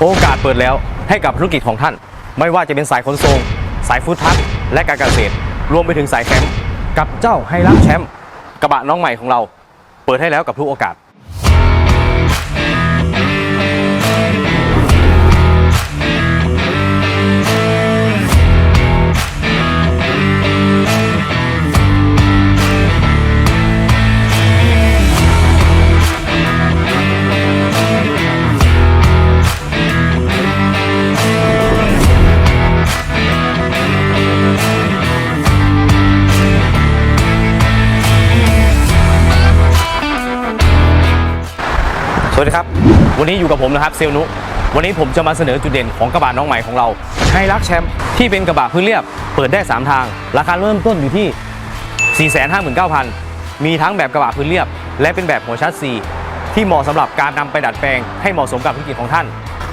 โอกาสเปิดแล้วให้กับธุรกิจของท่าน ไม่ว่าจะเป็นสายขนส่งสายฟู้ดทัคและการเกษตร รวมไปถึงสายแคมป์กับเจ้าไฮรักแชมป์กระบะน้องใหม่ของเรา เปิดให้แล้วกับทุกโอกาส สวัสดีครับ วันนี้อยู่กับผมนะครับเซลนุ วันนี้ผมจะมาเสนอจุดเด่นของกระบะน้องใหม่ของเราไฮรักแชมป์ที่เป็นกระบะพื้นเรียบ เปิดได้ 3 ทาง ราคาเริ่มต้นอยู่ที่ 459,000 มีทั้งแบบกระบะพื้นเรียบ และเป็นแบบหัวชัดซีที่เหมาะสำหรับการนำไปดัดแปลง ให้เหมาะสมกับธุรกิจของท่าน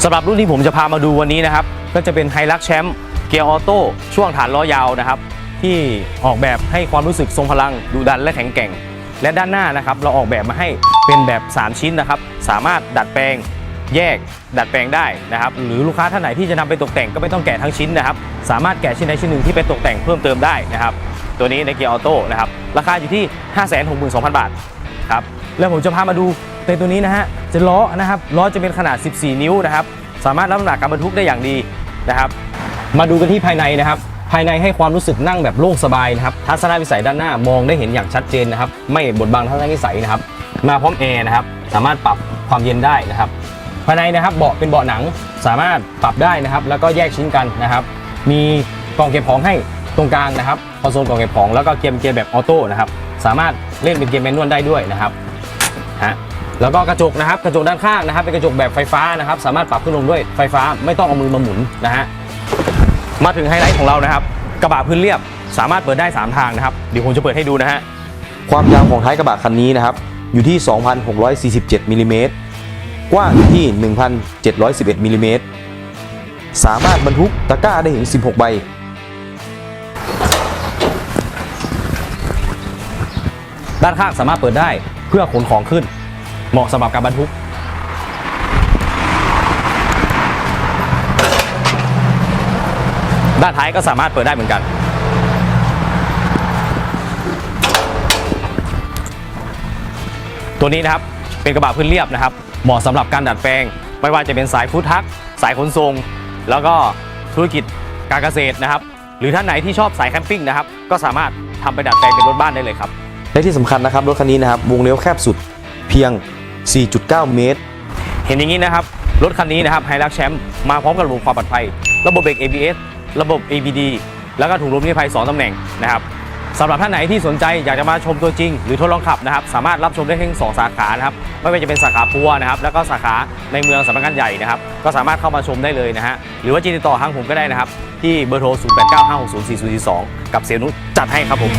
สำหรับรุ่นที่ผมจะพามาดูวันนี้นะครับ ก็จะเป็นไฮรักแชมป์เกียร์ออโต้ช่วงฐานล้อยาวนะครับที่ออกแบบให้ความรู้สึกทรงพลังดุดันและแข็งแกร่ง และด้านหน้านะครับเราออกแบบมาให้เป็นแบบ 3 ชิ้นนะครับ สามารถดัดแปลงแยกดัดแปลงได้นะครับ หรือลูกค้าท่านไหนที่จะนำไปตกแต่งก็ไม่ต้องแกะทั้งชิ้นนะครับ สามารถแกะชิ้นใดชิ้นหนึ่งที่ไปตกแต่งเพิ่มเติมได้นะครับ ตัวนี้ในเกียร์ออโต้นะครับ ราคาอยู่ที่ 562,000 บาทครับแล้วผมจะพามาดูเต็นตัวนี้นะฮะจะล้อนะครับล้อจะเป็นขนาด 14 นิ้วนะครับ สามารถรับน้ำหนักการบรรทุกได้อย่างดีนะครับ มาดูกันที่ภายในนะครับ ภายในให้ความรู้สึกนั่งแบบโล่งสบายนะครับทัศนวิสัยด้านหน้ามองได้เห็นอย่างชัดเจนนะครับ ไม่บดบังทัศนวิสัยนะครับ มาพร้อมแอร์นะครับ สามารถปรับความเย็นได้นะครับ ภายในนะครับเบาะเป็นเบาะหนังสามารถปรับได้นะครับ แล้วก็แยกชิ้นกันนะครับ มีกล่องเก็บของให้ตรงกลางนะครับคอนโซลกล่องเก็บของแล้วก็เกียร์เป็นเกียร์แบบออโต้นะครับสามารถเล่นเป็นเกียร์แมนนวลได้ด้วยนะครับฮะแล้วก็กระจกนะครับกระจกด้านข้างนะครับ เป็นกระจกแบบไฟฟ้านะครับ สามารถปรับขึ้นลงด้วยไฟฟ้าไม่ต้องเอามือมาหมุนนะฮะ มาถึงไฮไลท์ของเรานะครับ กระบะพื้นเรียบสามารถเปิดได้ 3 ทางนะครับ เดี๋ยวผมจะเปิดให้ดูนะฮะ ความยาวของท้ายกระบะคันนี้นะครับ อยู่ที่ 2,647มิลลิเมตรกว้างอยู่ที่ 1,711มิลลิเมตรสามารถบรรทุกตะกร้าได้ถึง 16 ใบ ด้านข้างสามารถเปิดได้เพื่อขนของขึ้น เหมาะสำหรับการบรรทุก ด้านท้ายก็สามารถเปิดได้เหมือนกัน ตัวนี้นะครับเป็นกระบะพื้นเรียบนะครับ เหมาะสำหรับการดัดแปลง ไม่ว่าจะเป็นสายฟู้ดทัก สายขนส่ง แล้วก็ธุรกิจการเกษตรนะครับ หรือท่านไหนที่ชอบสายแคมปิ้งนะครับ ก็สามารถทำไปดัดแปลงเป็นรถบ้านได้เลยครับ และที่สำคัญนะครับรถคันนี้นะครับ วงเลี้ยวแคบสุดเพียง 4.9 เมตร เห็นอย่างนี้นะครับ รถคันนี้นะครับไฮรักแชมป์มาพร้อมกับระบบความปลอดภัย ระบบเบรก ABS ระบบ ABD แล้วก็ถุงลมนิรภัย 2ตำแหน่งนะครับสำหรับท่านไหนที่สนใจอยากจะมาชมตัวจริง หรือทดลองขับนะครับ สามารถรับชมได้ทั้งสองสาขานะครับไม่ว่าจะเป็นสาขาปัวนะครับแล้วก็สาขาในเมืองสำนักงานใหญ่นะครับ ก็สามารถเข้ามาชมได้เลยนะฮะหรือว่าจะติดต่อทางผมก็ได้นะครับ ที่เบอร์โทร 0895604042 กับเซลนุจัดให้ครับผม